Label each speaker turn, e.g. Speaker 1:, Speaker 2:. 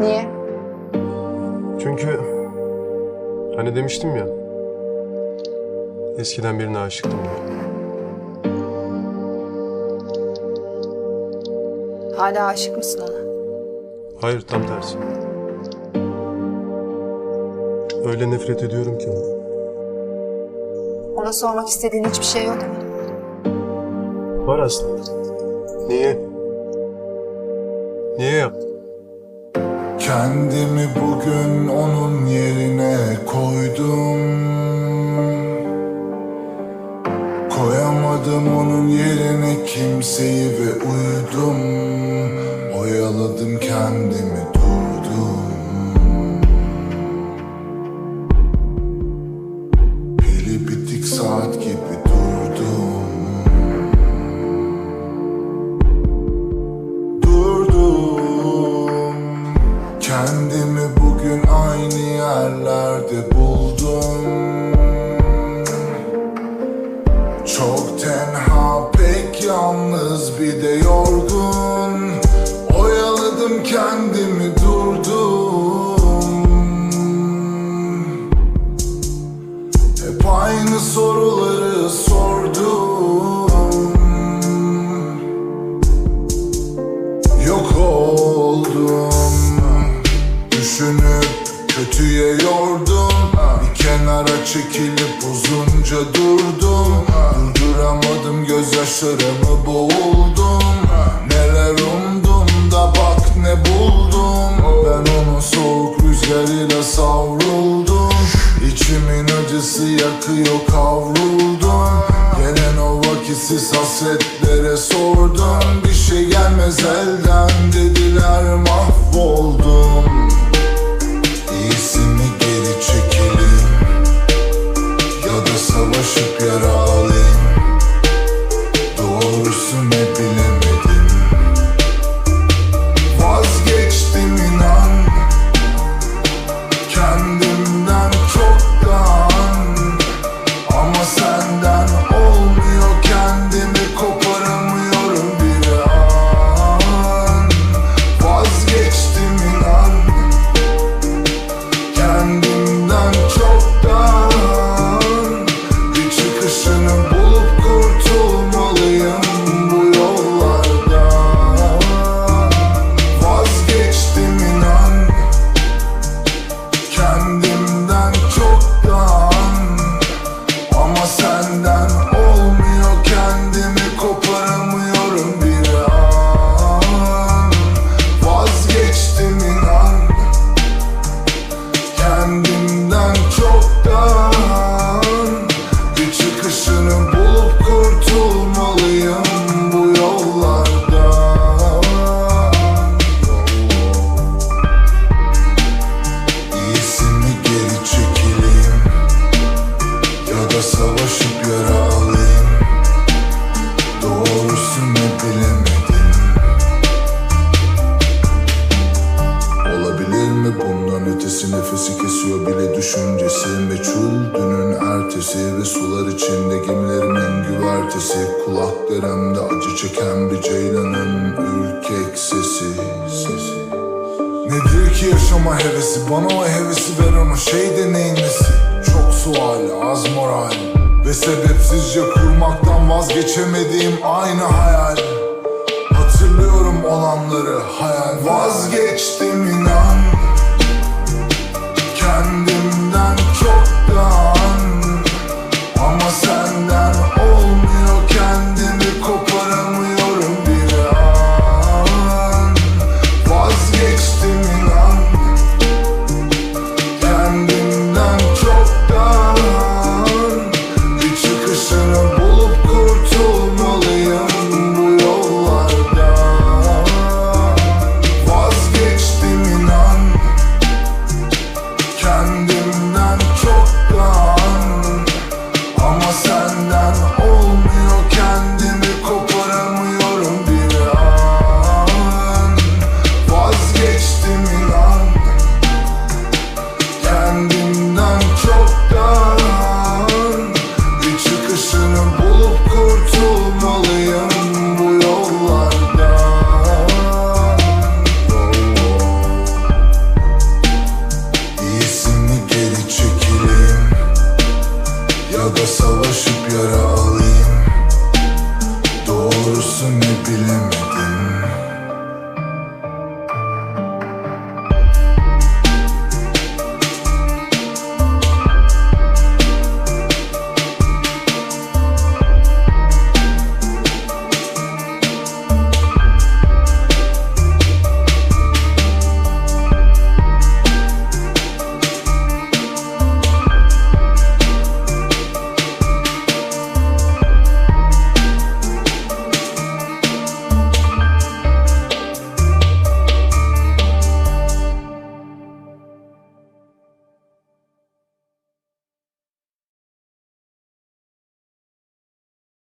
Speaker 1: Niye?
Speaker 2: Çünkü hani demiştim ya. Eskiden birine aşıktım diye.
Speaker 1: Hala aşık mısın ona?
Speaker 2: Hayır tam tersi. Öyle nefret ediyorum ki ona.
Speaker 1: Ona sormak istediğin hiçbir şey yok mu?
Speaker 2: Var aslında. Niye? Niye yaptın?
Speaker 3: Kendimi bugün onun yerine koydum. Koyamadım onun yerine kimseyi ve uyudum Oyaladım kendimi durdum Çok tenha pek yalnız bir de yorgun. Oyaladım kendimi durdum. Hep aynı soruları sordum. Yok oldum. Düşünüp kötüye yordum kenara çekilip uzunca durdum. Durduramadım gözyaşlarımı boğuldum. Neler umdum da bak ne buldum. Ben onun soğuk rüzgarıyla savruldum. İçimin acısı yakıyor kavruldum. Gelen o vakitsiz hasretlere sordum. Bir şey gelmez elden dediler mahvoldum kesiyor bile düşüncesi. Meçhul dünün ertesi ve sular içinde gemilerimin güvertesi. Kulaklarımda acı çeken bir ceylanın ürkek sesi, sesi. Nedir ki yaşama hevesi? Bana o hevesi veren o şey de neyin nesi? Çok sual az moral Ve sebepsizce kurmaktan vazgeçemediğim aynı hayal. Hatırlıyorum olanları hayal. Vazgeçtim inan sun olursun ne bilemedim